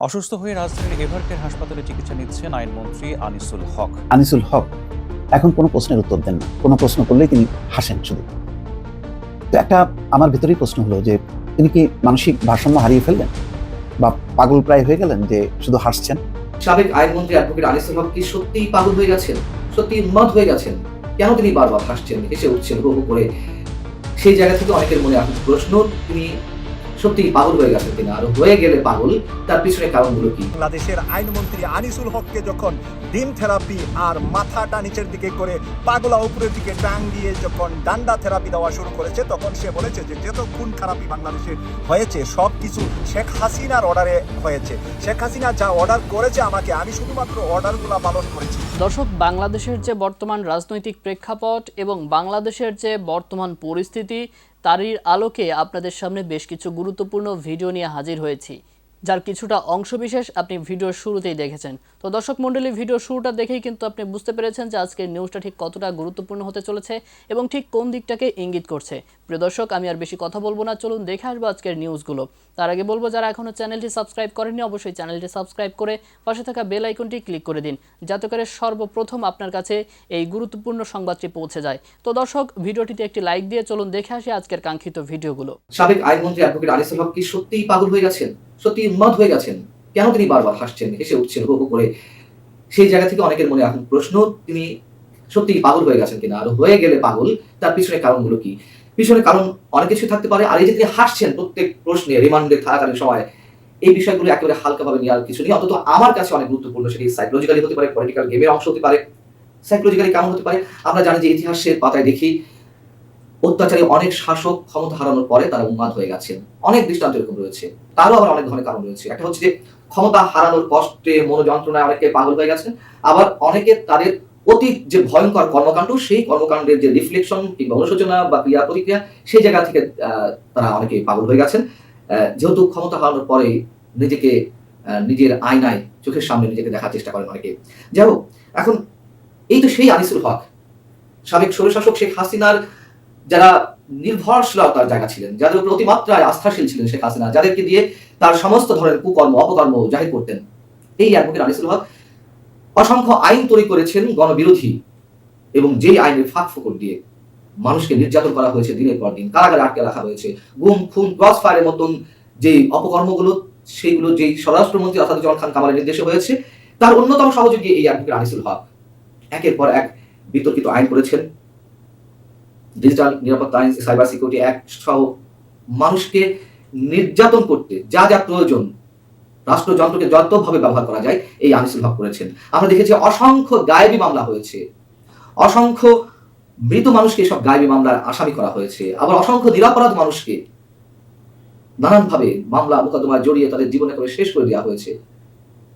অসুস্থ হয়ে রাজধানীর এভারকের হাসপাতালে চিকিৎসা নিচ্ছেন আইনমন্ত্রী আনিসুল হক। আনিসুল হক এখন কোনো প্রশ্নের উত্তর দেন না। কোনো প্রশ্ন করলেই তিনি হাসেন শুধু। তো একটা আমার ভেতরেই প্রশ্ন হলো যে তিনি কি মানসিক ভারসাম্য হারিয়ে ফেললেন? বা পাগল প্রায় হয়ে গেলেন যে শুধু হাসছেন? সাবেক আইনমন্ত্রী অ্যাডভোকেট আনিসুল হক কি সত্যিই পাগল হয়ে গেছেন? সত্যি উন্মাদ হয়ে গেছেন? কেন তিনি বারবার হাসছেন হেসে উঠছেন হু হু করে? সেই জায়গা থেকে অনেকের মনে এখন প্রশ্ন তিনি সত্যিই পাগল হয়ে গেছেন কিনা? আর হয়ে গেলে পাগল তার পিছনে কারণগুলো কি? বাংলাদেশের আইনমন্ত্রী আনিসুল হককে যখন ডিম থেরাপি আর মাথাটা নিচের দিকে করে পাগলা উপরের দিকে টাং দিয়ে যখন ডান্ডা থেরাপি দেওয়া শুরু করেছে তখন সে বলেছে যে যত খুন খারাপি বাংলাদেশে হয়েছে সব কিছু শেখ হাসিনার অর্ডারে হয়েছে। শেখ হাসিনা যা অর্ডার করেছে আমাকে আমি শুধুমাত্র অর্ডারগুলো পালন করেছি। দর্শক বাংলাদেশের যে বর্তমান রাজনৈতিক প্রেক্ষাপট এবং বাংলাদেশের যে বর্তমান পরিস্থিতি তারই আলোকে আপনাদের সামনে বেশ কিছু গুরুত্বপূর্ণ ভিডিও নিয়ে হাজির হয়েছি। যার কিছুটা অংশবিশেষ আপনি ভিডিওর শুরুতেই দেখেছেন। তো দর্শক মণ্ডলী ভিডিওর শুরুটা দেখেই কিন্তু আপনি বুঝতে পেরেছেন যে আজকের নিউজটা ঠিক কতটা গুরুত্বপূর্ণ হতে চলেছে এবং ঠিক কোন দিকটাকে ইঙ্গিত করছে। প্রিয় দর্শক, আমি আর বেশি কথা বলব না। চলুন দেখে আসব আজকের নিউজগুলো তার আগে বলব, যারা এখনও চ্যানেলটি সাবস্ক্রাইব করেননি, অবশ্যই চ্যানেলটি সাবস্ক্রাইব করে পাশে থাকা বেল আইকনটি ক্লিক করে দিন, যাতে করে সর্বপ্রথম আপনার কাছে এই গুরুত্বপূর্ণ সংবাদটি পৌঁছে যায়। তো দর্শক, ভিডিওটিতে একটি লাইক দিয়ে চলুন দেখে আসি আজকের কাঙ্ক্ষিত ভিডিওগুলো সাবেক আইনমন্ত্রী অ্যাডভোকেট আনিসুল হক কি সত্যিই পাগল হয়ে গেছেন? সত্যি উন্মাদ হয়ে গেছেন? কেন তিনি বারবার হাসছেন? হেসে উঠছেন, হু করে। সেই জায়গা থেকে অনেকের মনে এখন প্রশ্ন, তিনি সত্যিই পাগল হয়ে গেছেন কিনা? আর হয়ে গেলে পাগল, তার পিছনে কারণগুলো কি? পিছনে কারণ অনেক কিছু থাকতে পারে। আর এই যে তিনি হাসছেন প্রত্যেক প্রশ্নে, রিমান্ডে থাকাকালীন সময়, এই বিষয়গুলো একেবারে হালকাভাবে নেওয়ার কিছু নেই। অন্তত আমার কাছে অনেক গুরুত্বপূর্ণ, সেটি সাইকোলজিক্যালি হতে পারে পলিটিক্যাল গেমের অংশ হতে পারে। সাইকোলজিক্যালি কেমন হতে পারে? আমরা জানি যে ইতিহাসের পাতায় দেখি, অত্যাচারী অনেক শাসক ক্ষমতা হারানোর পরে তারা উন্মাদ হয়ে গেছেন। অনেক দৃষ্টান্ত এরকম রয়েছে। তারও আবার অনেক ধরনের কারণ রয়েছে। একটা হচ্ছে যে ক্ষমতা হারানোর কষ্টে মনোযন্ত্রণায় অনেকে পাগল হয়ে গেছেন আবার অনেকে তাদের অতীত যে ভয়ঙ্কর কর্মকাণ্ড, সেই কর্মকাণ্ডের যে রিফ্লেকশন কিংবা অনুশোচনা বা ক্রিয়া প্রতিক্রিয়া সেই জায়গা থেকে তারা অনেকে পাগল হয়ে গেছেন। যেহেতু ক্ষমতা হারানোর পরে নিজেকে নিজের আয়নায়, চোখের সামনে নিজেকে দেখার চেষ্টা করেন অনেকে। যাই হোক, এখন এই তো সেই আনিসুল হক। সাবেক স্বৈরশাসক শেখ হাসিনার যারা নির্ভরশীলতার জায়গা ছিলেন, যাদের উপর অতিমাত্রায় আস্থাশীল ছিলেন শেখ হাসিনা, যাদেরকে দিয়ে তার সমস্ত ধরনের কুকর্ম, অপকর্ম জাহির করতেন। এই অ্যাডভোকেট আনিসুল হক অসংখ্য আইন তৈরি করেছেন গণবিরোধী এবং যেই আইনের ফাঁক ফোকর দিয়ে মানুষকে নির্যাতন করা হয়েছে দিনের পর দিন, কারাগারে আটকে রাখা হয়েছে, গুম, খুন ক্রস ফায়ারের মতন যে অপকর্মগুলো, সেইগুলো যেই স্বরাষ্ট্রমন্ত্রী আসাদুজ্জামান খান কামালের নির্দেশে হয়েছে, তার অন্যতম সহযোগী এই অ্যাডভোকেট আনিসুল হক। একের পর এক বিতর্কিত আইন করেছেন। ডিজিটাল নিরাপত্তা আইন সাইবার সিকিউরিটি অ্যাক্ট সহ মানুষকে নির্যাতন করতে যা যা প্রয়োজন রাষ্ট্রযন্ত্রকে যতভাবে ব্যবহার করা যায়, এই আনিসুল হক করেছেন। আমরা দেখেছি অসংখ্য গায়েবী মামলা হয়েছে। অসংখ্য মৃত মানুষকে সব গায়েবী মামলার আসামি করা হয়েছে। আবার অসংখ্য নিরাপরাধ মানুষকে নানানভাবে মামলা মোকদ্দমায় জড়িয়ে তাদের জীবনে করে শেষ করে দেওয়া হয়েছে।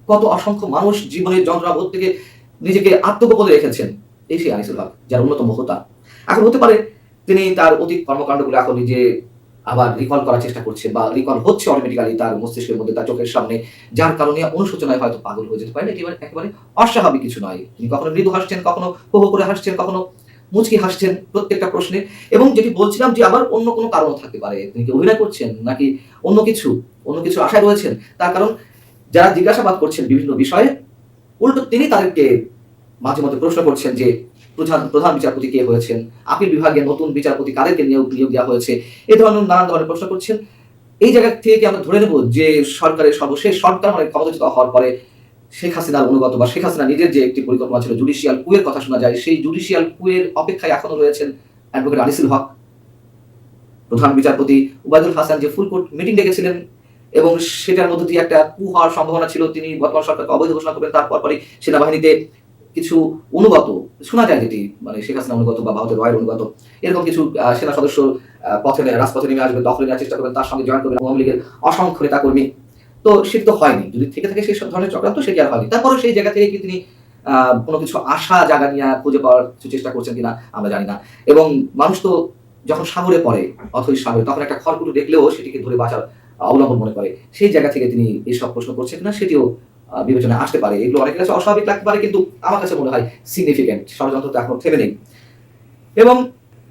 কত অসংখ্য মানুষ জীবনের যন্ত্রণাবোধ থেকে নিজেকে আত্মগোপনে রেখেছেন, এই সেই আনিসুল হক, যার অন্যতম হোতা। এখন হতে পারে তিনি তার অতীত কর্মকাণ্ডগুলো এখন নিজে আবার রিকল করার চেষ্টা করছে বা রিকল হচ্ছে অটোমেটিক্যালি তার মস্তিষ্কের মধ্যে, তার চোখের সামনে, যার কারণে অনুশোচনায় হয়তো পাগল হয়ে যেতে পারে। একেবারে একেবারে অস্বাভাবিক কিছু নয়। তিনি কখনো মৃদু হাসছেন, কখনো হো হো করে হাসছেন, কখনো মুচকি হাসছেন প্রত্যেকটা প্রশ্নে। এবং যেটি বলছিলাম যে আবার অন্য কোনো কারণও থাকতে পারে। তিনি কি অভিনয় করছেন নাকি অন্য কিছু অন্য কিছু আশায় রয়েছেন? তার কারণ যারা জিজ্ঞাসাবাদ করছেন বিভিন্ন বিষয়ে, উল্টো তিনি তাদেরকে মাঝে মধ্যে প্রশ্ন করছেন যে প্রধান প্রধান বিচারপতি কে হয়েছেন? আপিল বিভাগে নতুন বিচারপতি কাদেরকে নিয়োগ নিয়োগ দেওয়া হয়েছে? এই ধরনের নানান ধরনের প্রশ্ন করছেন। এই জায়গা থেকে আমরা ধরে নেব যে সরকারের সর্বশেষ সরকার মানে ক্ষমতাচ্যুত হওয়ার পরে শেখ হাসিনার অনুগত বা শেখ হাসিনা নিজের যে একটি পরিকল্পনা ছিল জুডিশিয়াল কুয়ের কথা শোনা যায়, সেই জুডিশিয়াল কুয়ের অপেক্ষায় এখনও রয়েছেন অ্যাডভোকেট আনিসুল হক। প্রধান বিচারপতি উবায়দুল হাসান যে ফুল কোর্ট মিটিং ডেকেছিলেন এবং সেটার মধ্যে দিয়ে একটা কু হওয়ার সম্ভাবনা ছিল, তিনি বর্তমান সরকারকে অবৈধ ঘোষণা করবেন, তারপর পরে সেনাবাহিনীতে কিছু অনুগত, শোনা যায় যেটি মানে শেখ হাসিনা অনুগত বা ভারতের রয়ের অনুগত, এরকম কিছু সেনা সদস্য পথে রাজপথে নেমে আসবে, দখলে নেওয়ার চেষ্টা করবেন, তার সঙ্গে জয়েন করবেন আওয়ামী লীগের অসংখ্য নেতা কর্মী তো সেটি তো হয়নি। যদি থেকে থাকে সেই ধরনের চক্রান্ত, সেটি আর হয়নি। তারপরে সেই জায়গা থেকে কি তিনি কোনো কিছু আশা জাগা নিয়ে খুঁজে পাওয়ার কিছু চেষ্টা করছেন কিনা, আমরা জানি না। এবং মানুষ তো যখন সাগরে পড়ে, অথই সাগরে, তখন একটা খড়কুটো দেখলেও সেটিকে ধরে বাঁচার অবলম্বন মনে করে। সেই জায়গা থেকে তিনি এইসব প্রশ্ন করছেন কিনা, সেটিও বিবেচনায় আসতে পারে। এগুলো অনেকের কাছে অস্বাভাবিক লাগতে পারে, কিন্তু আমার কাছে মনে হয় সিগনিফিকেন্ট ষড়যন্ত্র তো এখনও থেমে নেই। এবং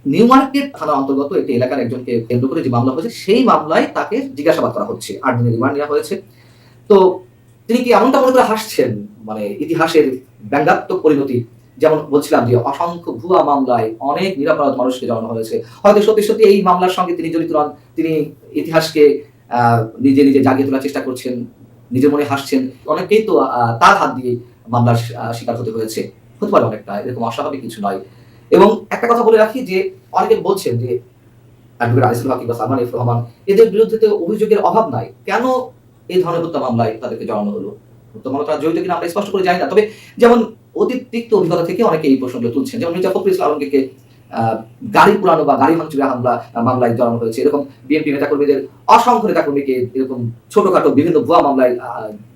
নিউ মার্কেট থানা অন্তর্গত একটি এলাকার একজনকে কেন্দ্র করে যে মামলা হয়েছে, সেই মামলায় তাকে জিজ্ঞাসাবাদ করা হচ্ছে। আট দিনের রিমান্ড নেওয়া হয়েছে। তো তিনি কি এমনটা মনে করে হাসছেন? মানে ইতিহাসের ব্যঙ্গাত্মক পরিণতি, যেমন বলছিলাম যে অসংখ্য ভুয়া মামলায় অনেক নিরাপরাধ মানুষকে জড়ানো হয়েছে। হয়তো সত্যি সত্যি এই মামলার সঙ্গে তিনি জড়িত নন, তিনি ইতিহাসকে নিজে নিজে জাগিয়ে তোলার চেষ্টা করছেন। নিজের মনে হাসছেন। অনেকেই তো তার হাত দিয়ে মামলার শিকার হতে হয়েছে। হতে পারে অনেকটা এরকম অস্বাভাবিক কিছু নয়। এবং একটা কথা বলে রাখি যে অনেকে বলছেন যে অ্যাডভোকেট আনিসুল হক বা সালমান রহমান এদের বিরুদ্ধে তো অভিযোগের অভাব নাই। কেন এই ধরনের হত্যা মামলায় তাদেরকে জড়ানো হলো? হত্যা মামলা তারা জড়িত কিনা আমরা স্পষ্ট করে জানি না। তবে যেমন অতীত তিক্ত অভিজ্ঞতা থেকে অনেকে এই প্রসঙ্গ তুলছেন। যেমন মির্জা ফখরুল ইসলাম আলমগীরকে আহ, গাড়ি পুরানো বা গাড়ি ভাঙচুরের হামলা, মামলায় জড়ানো হয়েছে। এরকম বিএনপি নেতাকর্মীদের, অসংখ্য নেতাকর্মীকে এরকম ছোটখাটো বিভিন্ন ভুয়া মামলায়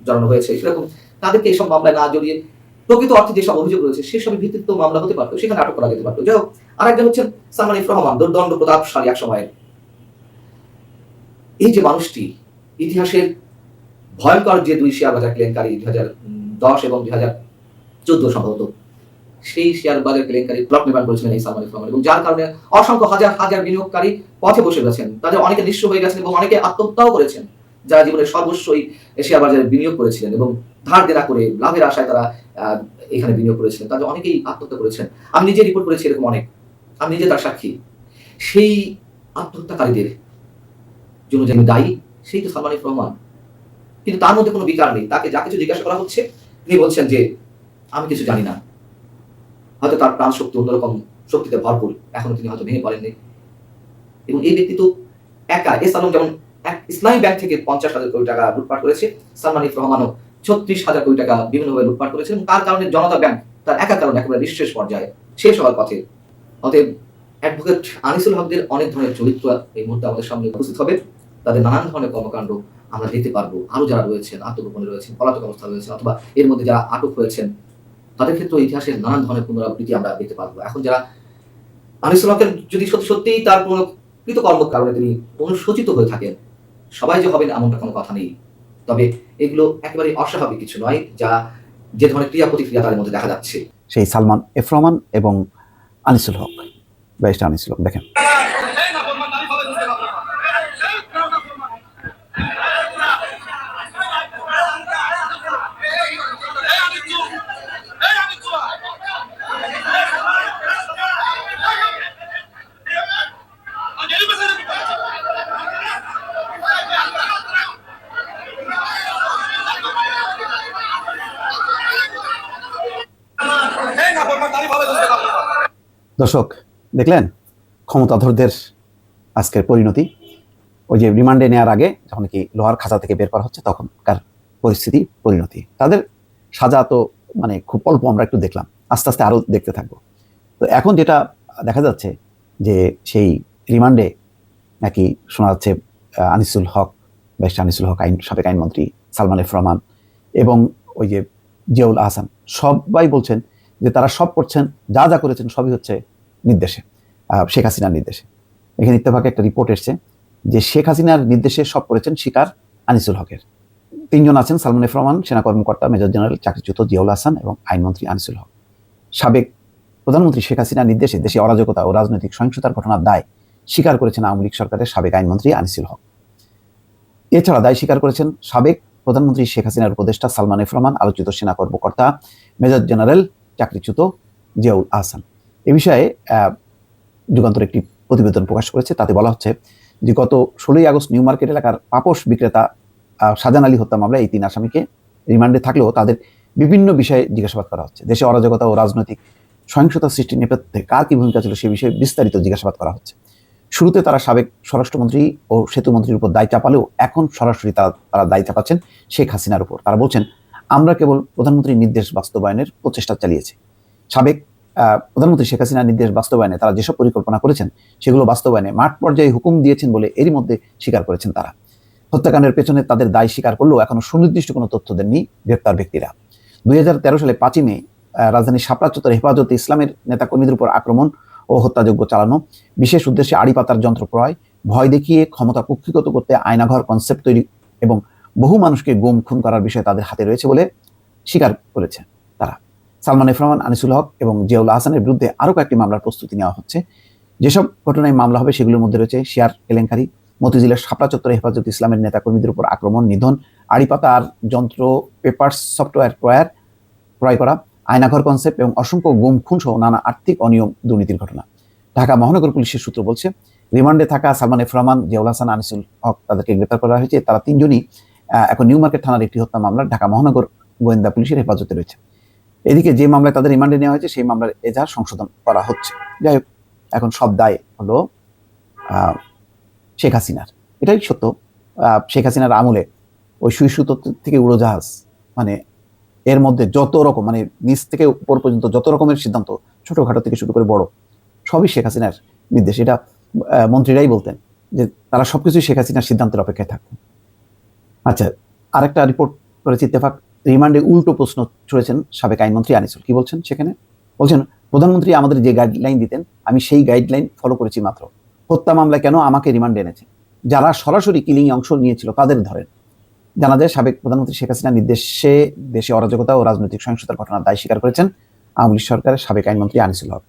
জড়ানো হয়েছে। সেরকম তাদেরকে এইসব মামলায় না জড়িয়ে প্রকৃত অর্থে যেসব অভিযোগ রয়েছে সেসবের ভিত্তিতে তো মামলা হতে পারতো। সেখানে আটক করা যেতে পারতো। যাই হোক, আরেকজন হচ্ছেন সালমান ইফ রহমান, দুর্দণ্ড প্রতাপশালী এক সময়ের। এই যে মানুষটি, ইতিহাসের ভয়ঙ্কর যে দুই শেয়ার বাজার কেলেঙ্কারি দুই হাজার দশ এবং দুই হাজার চোদ্দ সম্ভবত সেই শেয়ার বাজার কেলেঙ্কারি ব্লক নির্মাণ করেছিলেন এই সালমান রহমান এবং যার কারণে অসংখ্য হাজার হাজার বিনিয়োগকারী পথে বসে গেছেন। তাদের অনেকে নিঃস্ব হয়ে গেছেন এবং অনেকে আত্মহত্যাও করেছেন। যারা জীবনের সর্বস্বই শেয়ার বাজারে বিনিয়োগ করেছিলেন এবং ধার দেনা করে লাভের আশায় তারা এখানে বিনিয়োগ করেছিলেন। তাদের অনেকেই আত্মহত্যা করেছেন। আমি নিজে রিপোর্ট করেছি এরকম অনেক। আমি নিজে তার সাক্ষী। সেই আত্মহত্যাকারীদের জন্য যিনি দায়ী, সেই তো সালমান রহমান। কিন্তু তার মধ্যে কোনো বিকার নেই। তাকে যা কিছু জিজ্ঞাসা করা হচ্ছে, তিনি বলছেন যে, আমি কিছু জানি না। হয়তো তার প্রাণ শক্তি অন্যরকম শক্তিতে ভরপুর। এখনও তিনি হয়তো ভেঙে পড়েননি। এবং এই ব্যক্তি তো একা। এস আলম যেমন ইসলামী ব্যাংক থেকে পঞ্চাশ হাজার কোটি টাকা লুটপাট করেছে, সালমান ইফ রহমানও ছত্রিশ হাজার কোটি টাকা বিভিন্নভাবে লুটপাট করেছে এবং তার কারণে জনতা ব্যাংক তার একা কারণে একেবারে নিঃশেষ পর্যায়ে শেষ হওয়ার পথে। অতএব অ্যাডভোকেট আনিসুল হকদের অনেক ধরনের চরিত্র এই মুহূর্তে আমাদের সামনে উপস্থিত হবে। তাদের নানান ধরনের কর্মকাণ্ড আমরা দেখতে পারব। আরও যারা রয়েছেন, আত্মগোপনে রয়েছেন, পলাতক অবস্থা রয়েছেন অথবা এর মধ্যে যারা আটক হয়েছেন তাদের ক্ষেত্রে ইতিহাসের নানান ধরনের পুনরাবৃত্তি আমরা দেখতে পারব। এখন যারা আনিসুল যদি সত্যি সত্যিই তার কোনো কৃতকর্ম কারণে তিনি অনুশোচিত হয়ে থাকেন, সবাই যে হবেন এমনটা কোনো কথা নেই। তবে এগুলো একেবারে অস্বাভাবিক কিছু নয়, যা যে ধরনের ক্রিয়া প্রতিক্রিয়া তাদের মধ্যে দেখা যাচ্ছে। সেই সালমান এফ রহমান এবং আনিসুল হক, ব্যারিস্টার আনিসুল হক, দেখেন। দর্শক, দেখলেন ক্ষমতাধরদের আজকের পরিণতি? ওই যে রিমান্ডে নেওয়ার আগে যখন কি লোহার খাঁচা থেকে বের করা হচ্ছে, তখনকার পরিস্থিতি, পরিণতি। তাদের সাজা তো মানে খুব অল্প, আমরা একটু দেখলাম। আস্তে আস্তে আরও দেখতে থাকব। তো এখন যেটা দেখা যাচ্ছে যে সেই রিমান্ডে নাকি শোনা যাচ্ছে আনিসুল হক, বেশ আনিসুল হক আইন, সাবেক আইনমন্ত্রী সালমান এফ রহমান এবং ওই যে জিয়াউল আহসান, সবাই বলছেন যে তারা সব করছেন, যা যা করেছেন সবই হচ্ছে নির্দেশে শেখ হাসিনার নির্দেশে। এখানে ইত্তেফাকে একটা রিপোর্ট এসছে যে শেখ হাসিনার নির্দেশে সব করেছেন শিকার আনিসুল হকের। তিনজন আছেন, সালমান রহমান, সেনা কর্মকর্তা, মেজর জেনারেল, চাকরিচ্যুত জিয়াউল হাসান এবং আইনমন্ত্রী আনিসুল হক। সাবেক প্রধানমন্ত্রী শেখ হাসিনার নির্দেশে দেশে অরাজকতা ও রাজনৈতিক সহিংসতার ঘটনার দায় স্বীকার করেছেন আওয়ামী লীগ সরকারের সাবেক আইনমন্ত্রী আনিসুল হক। এছাড়া দায় স্বীকার করেছেন সাবেক প্রধানমন্ত্রী শেখ হাসিনার উপদেষ্টা সালমান রহমান, আলোচিত সেনা কর্মকর্তা, মেজর জেনারেল চাকরিচ্যুত জিয়াউল আহসান। এ বিষয়ে যুগান্তর একটি প্রতিবেদন প্রকাশ করেছে। তাতে বলা হচ্ছে যে, গত ষোলোই আগস্ট নিউ মার্কেট এলাকার পাপোশ বিক্রেতা শাহজাহান আলী হত্যা মামলায় এই তিন আসামিকে রিমান্ডে থাকলেও তাদের বিভিন্ন বিষয়ে জিজ্ঞাসাবাদ করা হচ্ছে। দেশে অরাজকতা ও রাজনৈতিক সহিংসতা সৃষ্টির নেপথ্যে কার কি ভূমিকা ছিল সে বিষয়ে বিস্তারিত জিজ্ঞাসাবাদ করা হচ্ছে। শুরুতে তারা সাবেক স্বরাষ্ট্রমন্ত্রী ও সেতুমন্ত্রীর উপর দায় চাপালেও এখন সরাসরি তারা তারা দায় চাপাচ্ছেন শেখ হাসিনার উপর। তারা বলছেন আমরা কেবল প্রধানমন্ত্রীর নির্দেশ বাস্তবায়নের প্রচেষ্টা চালিয়েছি। সাবেক প্রধানমন্ত্রী শেখ হাসিনার নির্দেশ বাস্তবায়নে তারা যেসব পরিকল্পনা করেছেন, সেগুলো বাস্তবায়নে মাঠ পর্যায়ে হুকুম দিয়েছেন বলে এরই মধ্যে স্বীকার করেছেন তারা। হত্যাকাণ্ডের পেছনে তাদের দায় স্বীকার করলেও এখনও সুনির্দিষ্ট কোনো তথ্য দেননি গ্রেপ্তার ব্যক্তিরা। দুই হাজার তেরো সালে পাঁচই মে রাজধানীর শাপলা হেফাজতে ইসলামের নেতাকর্মীদের উপর আক্রমণ ও হত্যাযোগ্য চালানো, বিশেষ উদ্দেশ্যে আড়ি পাতার যন্ত্র ক্রয়, ভয় দেখিয়ে ক্ষমতা কুক্ষিগত করতে আয়নাঘর কনসেপ্ট তৈরি এবং বহু মানুষকে গুম, খুন করার বিষয়ে তাদের হাতে রয়েছে বলে স্বীকার করেছে তারা। সালমান এফ রহমান আনিসুল হক এবং জিয়াউল আহসানের বিরুদ্ধে আরও কয়েকটি মামলার প্রস্তুতি নেওয়া হচ্ছে। যেসব ঘটনায় মামলা হবে সেগুলোর মধ্যে রয়েছে শেয়ার, কেলেঙ্কারি, মতিঝিলের শাপলা চত্বরে হেফাজত ইসলামের নেতাকর্মীদের উপর আক্রমণ, নিধন আড়িপাতা আর যন্ত্র, পেপার, সফটওয়্যার, ক্রয়ার, ক্রয় করা, আয়নাঘর কনসেপ্ট এবং অসংখ্য গুম, খুন সহ নানা আর্থিক অনিয়ম দুর্নীতির ঘটনা। ঢাকা মহানগর পুলিশের সূত্র বলছে, রিমান্ডে থাকা সালমান এফ রহমান জিয়াউল হাসান আনিসুল হক তাদেরকে গ্রেপ্তার করা হয়েছে। তারা তিনজনই এখন নিউ মার্কেট থানার একটি হত্যা মামলা ঢাকা মহানগর গোয়েন্দা পুলিশের হেফাজতে রয়েছে। এদিকে যে মামলায় তাদের রিমান্ডে নেওয়া হয়েছে, সেই মামলার এজাহার সংশোধন করা হচ্ছে। যাই হোক, এখন সব দায় হলো শেখ হাসিনার। এটাই সত্য। শেখ হাসিনার আমলে ওই সুই সুতো থেকে উড়োজাহাজ মানে এর মধ্যে যত রকম মানে নিচ থেকে উপর পর্যন্ত যত রকমের সিদ্ধান্ত, ছোটখাটো থেকে শুরু করে বড়, সবই শেখ হাসিনার নির্দেশ। এটা মন্ত্রীরাই বলতেন যে তারা সবকিছুই শেখ হাসিনার সিদ্ধান্তের অপেক্ষায় থাকতেন আচ্ছা আরেকটা রিপোর্ট করেছে ইত্তেফাক। রিমান্ডে উল্টো প্রশ্ন ছুড়েছেন সাবেক আইনমন্ত্রী আনিসুল। কি বলছেন সেখানে? বলছেন, প্রধানমন্ত্রী আমাদের যে গাইডলাইন দিতেন, আমি সেই গাইডলাইন ফলো করেছি মাত্র। হত্যা মামলায় কেন আমাকে রিমান্ডে এনেছে? যারা সরাসরি কিলিং অংশ নিয়েছিল, তাদের ধরেন। জানা যায়, সাবেক প্রধানমন্ত্রী শেখ হাসিনার নির্দেশে দেশে অরাজকতা ও রাজনৈতিক সহিংসতার ঘটনার দায় স্বীকার করেছেন আওয়ামী লীগ সরকারের সাবেক আইনমন্ত্রী আনিসুল হক।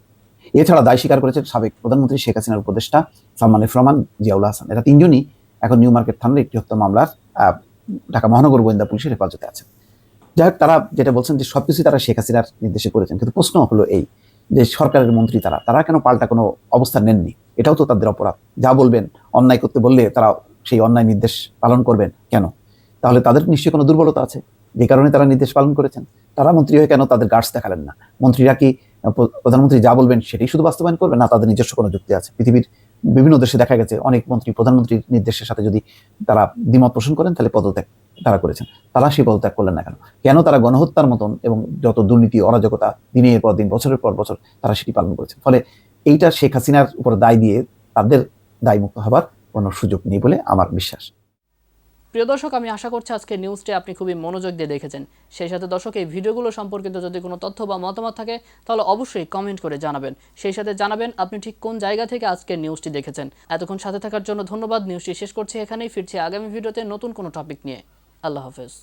এছাড়া দায় স্বীকার করেছেন সাবেক প্রধানমন্ত্রী শেখ হাসিনার উপদেষ্টা সালমান রহমান, জিয়াউল হাসান। এরা তিনজনই এখন নিউ মার্কেট থানার একটি হত্যা মামলার ঢাকা মহানগর গোয়েন্দা পুলিশের হেফাজতে আছে। যাই হোক, তারা যেটা বলছেন যে সবকিছু তারা শেখ হাসিনার নির্দেশে করেছেন। কিন্তু প্রশ্ন হলো এই যে সরকারের মন্ত্রী তারা তারা কেন পাল্টা কোনো অবস্থান নেননি? এটাও তো তাদের অপরাধ। যা বলবেন, অন্যায় করতে বললে তারা সেই অন্যায় নির্দেশ পালন করবেন কেন? তাহলে তাদের নিশ্চয়ই কোনো দুর্বলতা আছে। যে কারণে তারা নির্দেশ পালন করেছেন। তারা মন্ত্রী হয়ে কেন তাদের গার্ডস দেখালেন না? মন্ত্রীরা কি, প্রধানমন্ত্রী যা বলবেন সেটাই শুধু বাস্তবায়ন করবে না, তাদের নিজস্ব কোনো যুক্তি আছে? পৃথিবীর বিভিন্ন দেশে দেখা গেছে, অনেক মন্ত্রী, প্রধানমন্ত্রীর নির্দেশের সাথে যদি তারা দ্বিমত পোষণ করেন, তাহলে পদত্যাগ তারা করেছেন। তারা সেই পদত্যাগ করলেন না কেন? কেন তারা গণহত্যার মতন এবং যত দুর্নীতি, অরাজকতা দিনের পর দিন, বছরের পর বছর তারা সেটি পালন করেছে ফলে এইটা শেখ হাসিনার উপর দায় দিয়ে তাদের দায়মুক্ত হবার কোনো সুযোগ নেই বলে আমার বিশ্বাস। প্রিয় দর্শক, আমি আশা করছি আজকে নিউজটি আপনি খুবই মনোযোগ দিয়ে দেখেছেন। সেই সাথে দর্শক, এই ভিডিওগুলো সম্পর্কিত যদি কোনো তথ্য বা মতামত থাকে, তাহলে অবশ্যই কমেন্ট করে জানাবেন। সেই সাথে জানাবেন আপনি ঠিক কোন জায়গা থেকে আজকের নিউজটি দেখেছেন। এতক্ষণ সাথে থাকার জন্য ধন্যবাদ। নিউজটি শেষ করছি এখানেই। ফিরছি আগামী ভিডিওতে নতুন কোনো টপিক নিয়ে। আল্লাহ হাফেজ।